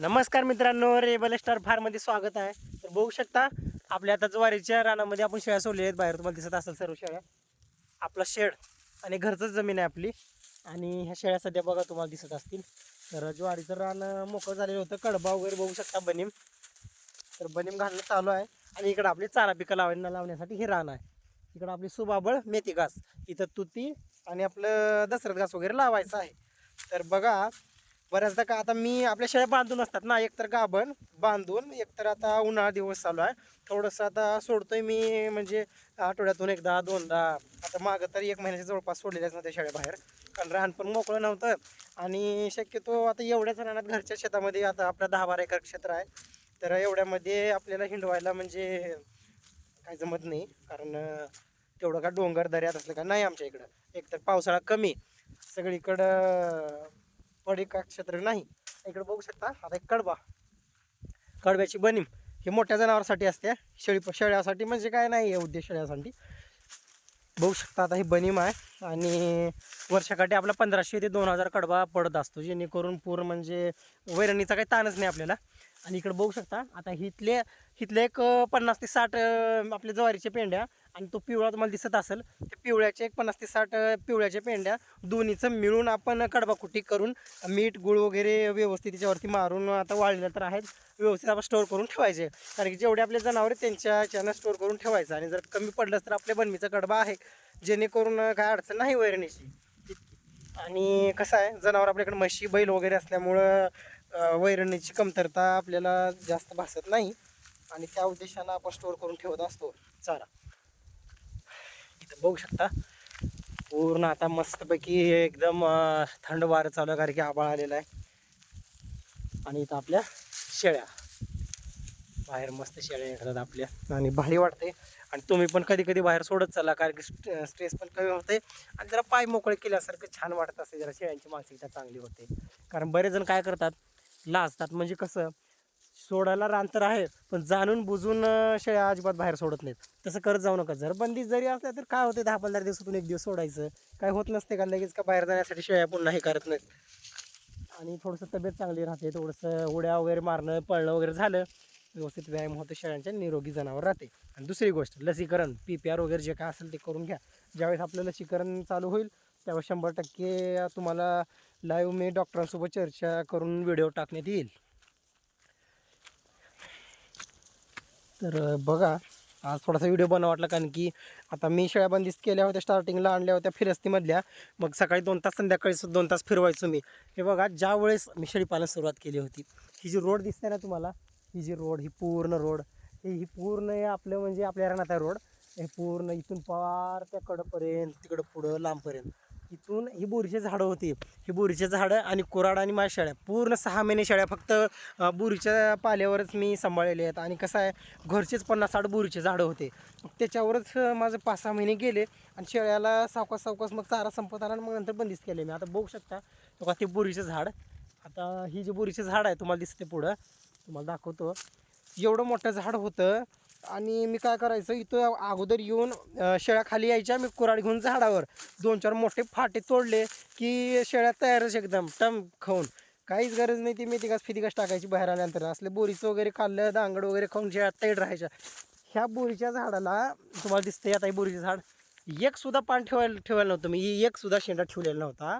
नमस्कार मित्रांनो rebel star फार्ममध्ये स्वागत आहे. तर बघू शकता आपल्या आता ज्वारीच्या रानामध्ये आपण शेळ्या सोडल्या आहेत. बाहेर तुम्हाला दिसत असेल सर्व शेळ्या. आपला शेड आणि घरचंच जमीन आहे आपली. आणि ह्या शेळ्या सध्या बघा तुम्हाला दिसत असतील. तर ज्वारीचं रान मोकळं झालेलं होतं. कडबा वगैरे बघू शकता बनीम. तर बनीम घालणं चालू आहे. आणि इकडं आपली चारा पिकं लावण्या लावण्यासाठी हे रान आहे. इकडं आपली सुबाबळ मेथी घास इथं तुती आणि आपलं दसरत घास वगैरे लावायचं आहे. तर बघा बऱ्याचदा का आता मी आपल्या शेळ्या बांधून असतात ना एकतर गाभण बांधून एकतर आता उन्हाळा दिवस चालू आहे. थोडंसं आता सोडतोय मी म्हणजे आठवड्यातून एकदा दोनदा आता मागं तर एक महिन्याच्या जवळपास सोडलेल्याच नव्हत्या शेळ्या बाहेर. कारण रान पण मोकळं नव्हतं. आणि शक्यतो आता एवढ्याच रानात घरच्या शेतामध्ये आता आपलं दहा बारा एकर क्षेत्र आहे. तर एवढ्यामध्ये आपल्याला हिंडवायला म्हणजे काय जमत नाही. कारण तेवढं का डोंगर दर्यात असलं का नाही आमच्या इकडं. एकतर पावसाळा कमी. सगळीकडं पडिका क्षेत्र नाही. इकडे बघू शकता आता एक कडबा. कडब्याची बनीम हे मोठ्या जनावरांसाठी असते. शेळी शेळ्यासाठी म्हणजे काय नाही आहे उद्देश शेळ्यासाठी. बघू शकता आता ही बनीम आहे आणि वर्षाकाठी आपला पंधराशे ते दोन हजार कडबा पडत असतो जेणेकरून पूर म्हणजे वैरणीचा काही ताणच नाही आपल्याला. आणि इकडे बघू शकता आता हिथले हिथले एक पन्नास ते साठ आपल्या ज्वारीच्या पेंड्या आणि तो पिवळा तुम्हाला दिसत असेल ते पिवळ्याचे एक पन्नास ते साठ पिवळ्याच्या पेंड्या दोन्हीचं मिळून आपण कडबाकुटी करून मीठ गुळ वगैरे व्यवस्थित त्याच्यावरती मारून आता वाळलेलं तर आहेत व्यवस्थित आपण स्टोअर करून ठेवायचे. कारण की जेवढे आपले जनावर आहेत त्यांच्या ह्याच्यानं स्टोअर करून ठेवायचं. आणि जर कमी पडलं तर आपल्या बनमीचा कडबा आहे जेणेकरून काय अडचण नाही वैरणीची. आणि कसं आहे जनावर आपल्याकडे म्हशी बैल वगैरे असल्यामुळं वैरणीची कमतरता आपल्याला जास्त भासत नाही. आणि त्या उद्देशानं आपण स्टोअर करून ठेवत असतो. चारा इथं बघू शकता. पूर्ण आता मस्तपैकी एकदम थंड वारं चालू कारण की आबाळ आलेला आहे. आणि इथं आपल्या शेळ्या. बाहेर मस्त शेळ्या येतात आपल्या. आणि भारी वाटते आणि तुम्ही पण कधी कधी बाहेर सोडत चला कारण की स्ट्रेस पण कमी होते आणि जरा पाय मोकळे केल्यासारखं छान वाटत असते जरा शेळ्यांची मानसिकता चांगली होते. कारण बरेच जण काय करतात लाजतात म्हणजे कसं सोडायला रान तर आहे पण जाणून बुजून शेळ्या अजिबात बाहेर सोडत नाहीत. तसं करत जाऊ नका. जर बंदी जरी असल्या तर काय होते दहा पंधरा दिवसातून एक दिवस सोडायचं. काय होत नसते का लगेच का बाहेर जाण्यासाठी शेळ्या पुन्हा हे करत नाहीत. आणि थोडंसं तब्येत चांगली राहते थोडंसं उड्या वगैरे मारणं पळणं वगैरे झालं व्यवस्थित व्यायाम होतो शेळ्यांच्या निरोगी जनावर राहते. आणि दुसरी गोष्ट लसीकरण पी पी आर वगैरे जे काय असेल ते करून घ्या. ज्यावेळेस आपलं लसीकरण चालू होईल त्यावर शंभर टक्के तुम्हाला लाईव्ह मी डॉक्टरांसोबत चर्चा करून व्हिडिओ टाकण्यात येईल. तर बघा आज थोडासा व्हिडिओ बनवा वाटला कारण की आता मी शेळ्या बंदिस्त केल्या होत्या स्टार्टिंगला आणल्या होत्या फिरस्तीमधल्या. मग सकाळी दोन तास संध्याकाळी दोन तास फिरवायचो मी. हे बघा ज्या वेळेस मी शेळीपालन सुरुवात केली होती ही जी रोड दिसते ना तुम्हाला ही जी रोड ही पूर्ण रोड ही ही पूर्ण आपलं म्हणजे आपल्या रानात रोड हे पूर्ण इथून पार त्याकडंपर्यंत तिकडं पुढं लांबपर्यंत. इथून ही बोरीचे झाडं होती. ही बोरीचे झाडं आणि कुराड आणि माझ्या शेळ्या पूर्ण सहा महिने शेळ्या फक्त बोरीच्या पाल्यावरच मी सांभाळलेले आहेत. आणि कसं आहे घरचेच पन्नास साठ बोरीचे झाडं होते. मग त्याच्यावरच माझं पाच सहा महिने गेले आणि शेळ्याला सावकास सावकास मग चारा संपत आला आणि मग नंतर बंदिस्त केले मी. आता बघू शकता बघा ते बोरीचं झाड. आता ही जी बोरीचं झाड आहे तुम्हाला दिसते पुढं. तुम्हाला दाखवतो. एवढं मोठं झाड होतं आणि मी काय करायचं इथं अगोदर येऊन शेळ्याखाली शेळ्या खाली यायच्या. मी कुराड घेऊन झाडावर दोन चार मोठे फाटे तोडले की शेळ्या तयारच एकदम टम खाऊन. काहीच गरज नाही ती मेथिकास फितिकास फिती टाकायची बाहेर आल्यानंतर. असले बोरीचं वगैरे खाल्लं दांगड वगैरे खाऊन शेळ्या तैड राहायच्या. ह्या बोरीच्या झाडाला तुम्हाला दिसतंय आता हे बोरीचं झाड एक सुद्धा पान ठेवायला ठेवायला नव्हतं. मी एक सुद्धा शेंडा ठेवलेला नव्हता.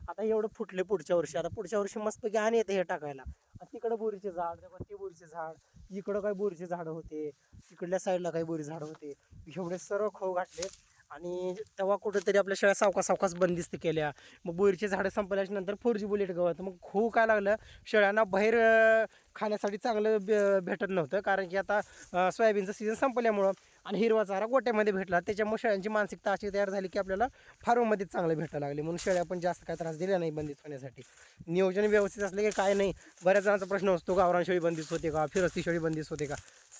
आता एवढं फुटले पुढच्या वर्षी. आता पुढच्या वर्षी मस्तपैकी आणि येते हे टाकायला. तिकडं बोरीचे झाड ते बोरीचे झाड. इकडं काही बोरीचे झाडं होते तिकडल्या साईडला काही बोरी झाडं होते. एवढे सर्व खो घातले आणि तेव्हा कुठंतरी आपल्या शेळ्या सावकाश सावकास बंदिस्त केल्या. मग बोईरचे झाडं संपल्याच्या नंतर फोर जी बुलेट गवत. मग होऊ काय लागलं शेळ्यांना बाहेर खाण्यासाठी चांगलं भेटत नव्हतं. कारण की आता सोयाबीनचं सीझन संपल्यामुळं आणि हिरवा चारा गोट्यामध्ये भेटला. त्याच्यामुळे शेळ्यांची मानसिकता अशी तयार झाली की आपल्याला फार्ममध्ये चांगलं भेटायला लागले. म्हणून शेळ्या पण जास्त काय त्रास दिला नाही बंदिस्त होण्यासाठी. नियोजन व्यवस्थित असलं की काय नाही. बऱ्याच जणांचा प्रश्न असतो गावरान शेळी बंदिस्त होते का? फिरस्ती शेळी बंदिस्त होते का?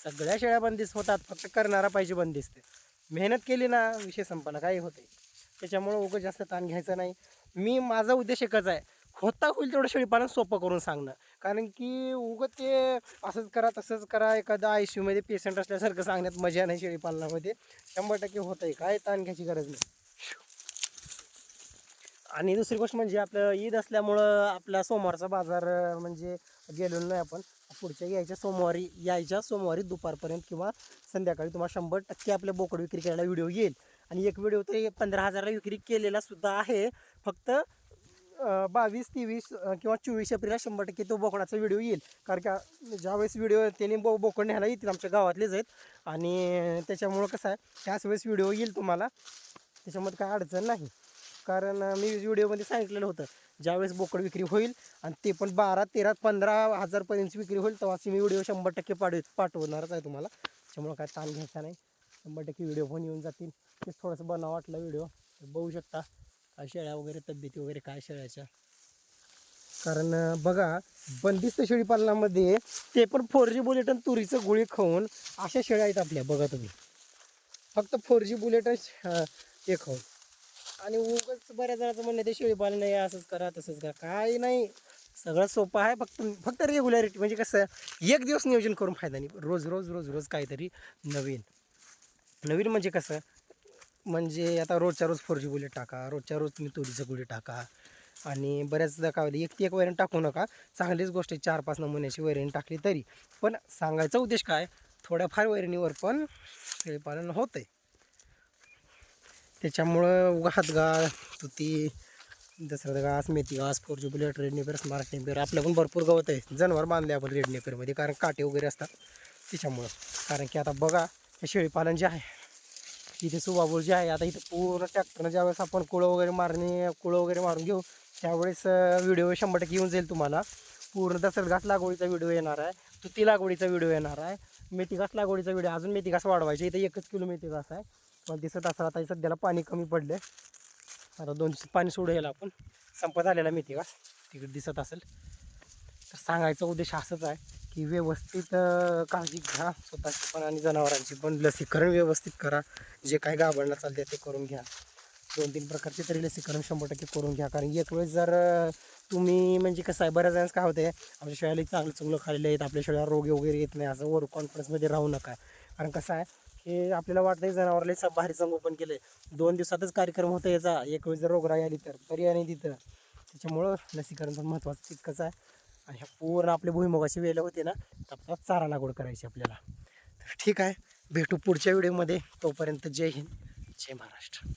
सगळ्या शेळ्या बंदिस्त होतात. फक्त करणारा पाहिजे बंदिस्त मेहनत केली ना विषय संपला काही होते त्याच्यामुळं उगं जास्त ताण घ्यायचा नाही. मी माझा उद्देश एकच आहे होता होईल तेवढं शेळीपालन सोपं करून सांगणं. कारण की उगं ते असंच करा तसंच करा एखादा आय सी यूमध्ये पेशंट असल्यासारखं सांगण्यात मजा नाही शेळीपालनामध्ये. शंभर टक्के होत आहे काय ताण घ्यायची गरज नाही. आणि दुसरी गोष्ट म्हणजे आपलं ईद असल्यामुळं आपला सोमवारचा बाजार म्हणजे गेलेलो नाही आपण. पुढच्या यायच्या सोमवारी यायच्या सोमवारी दुपारपर्यंत किंवा संध्याकाळी तुम्हाला शंभर टक्के आपल्या बोकड विक्री करायला व्हिडिओ येईल. आणि एक व्हिडिओ तरी पंधरा हजाराला विक्री केलेला सुद्धा आहे. फक्त बावीस तेवीस किंवा चोवीस एप्रिलला शंभर टक्के तो बोकडाचा व्हिडिओ येईल. कारण का ज्यावेळेस व्हिडिओ त्यांनी बो बोकड न्यायला येतील आमच्या गावातलेच आहेत. आणि त्याच्यामुळं कसं आहे त्याच वेळेस व्हिडिओ येईल तुम्हाला. त्याच्यामध्ये काय अडचण नाही. कारण मी व्हिडिओमध्ये सांगितलेलं होतं ज्यावेळेस बोकड विक्री होईल आणि ते पण बारा तेरा पंधरा हजारपर्यंत विक्री होईल तेव्हा मी व्हिडिओ शंभर टक्के पाठव पाठवणारच आहे तुम्हाला. त्याच्यामुळं काय ताण घ्यायचा नाही. शंभर टक्के व्हिडिओ पण येऊन जातील. तेच थोडंसं बनावं वाटलं व्हिडिओ. बघू शकता काय शेळ्या वगैरे तब्येती वगैरे काय शेळ्याच्या. कारण बघा बंदिस्त शेळीपालनामध्ये ते पण फोर जी बुलेट आणि तुरीचं गोळी खाऊन अशा शेळ्या आहेत आपल्या. बघा तुम्ही. फक्त फोर जी बुलेटच अं, हे खाऊन. आणि उगच बऱ्याच जणांचं म्हणणं ते शेळीपालन नाही असंच करा तसंच करा. काही नाही. सगळं सोपं आहे फक्त फक्त रेग्युलॅरिटी म्हणजे कसं एक दिवस नियोजन करून फायदा नाही. रोज रोज रोज रोज काहीतरी नवीन. नवीन म्हणजे कसं म्हणजे आता रोजच्या रोज फोर जी बुलेट टाका रोजच्या रोज तुम्ही तुरीचं गुळी टाका आणि बऱ्याचदा काय होतं एक ती एक वैरण टाकू नका. चांगलीच गोष्ट आहे चार पाच नमुन्याची वैरण टाकली तरी. पण सांगायचा उद्देश काय थोड्याफार वैरणीवर पण शेळीपालन होतं आहे त्याच्यामुळं उगा हातगाळ तुती दसरा घास मेथी घास four G red Napier smart Napier आपल्याकडून भरपूर गवत आहे. जनावर बांधले आपण रेड नेपेरमध्ये कारण काटे वगैरे असतात त्याच्यामुळं. कारण की आता बघा हे शेळीपालन जे आहे इथे सुबाबूळ जे आहे आता इथं पूर्ण ट्रॅक्टरनं ज्यावेळेस आपण कुळं वगैरे मारणे कुळं वगैरे मारून घेऊ त्यावेळेस व्हिडिओ शंभर टक्के येऊन जाईल तुम्हाला. पूर्ण दसरा घास लागवडीचा व्हिडिओ येणार आहे तुती लागवडीचा व्हिडिओ येणार आहे मेथी घास लागवडीचा व्हिडिओ अजून मेथी घास वाढवायची इथे एकच किलो मेथी घास आहे. मला दिसत असेल आता सध्याला पाणी कमी पडले आता दोन दिवस पाणी सोडू यायला आपण संपत आलेला मेथी घास तिकडे दिसत असेल. तर सांगायचा उद्देश असंच आहे की व्यवस्थित काळजी घ्या. स्वतःची पण आणि जनावरांची पण लसीकरण व्यवस्थित करा. जे काय घाबरणं चालते ते करून घ्या. दोन तीन प्रकारचे तरी लसीकरण शंभर टक्के करून घ्या. कारण एक वेळेस जर तुम्ही म्हणजे कसं आहे बऱ्याच वेळेस काय होते आपल्या शाळेला चांगलं चांगलं खाल्लेलं आहेत. आपल्या शाळेला रोग वगैरे येत नाही. असं वर कॉन्फिडन्समध्ये राहू नका. कारण कसं आहे की आपल्याला वाटतं जनावरला स- भारी संगोपन केलं दोन दिवसातच कार्यक्रम होता याचा. एक वेळ जर रोगराई आली तर पर्याय नाही तिथं. त्याच्यामुळं लसीकरणचं महत्त्वाचं तितकंच आहे. आणि ह्या पूर्ण आपले भुईमुगाची वेळ होते ना तर आपल्याला चारा लागवड करायची आपल्याला. तर ठीक आहे. भेटू पुढच्या व्हिडिओमध्ये. तोपर्यंत जय हिंद जय महाराष्ट्र.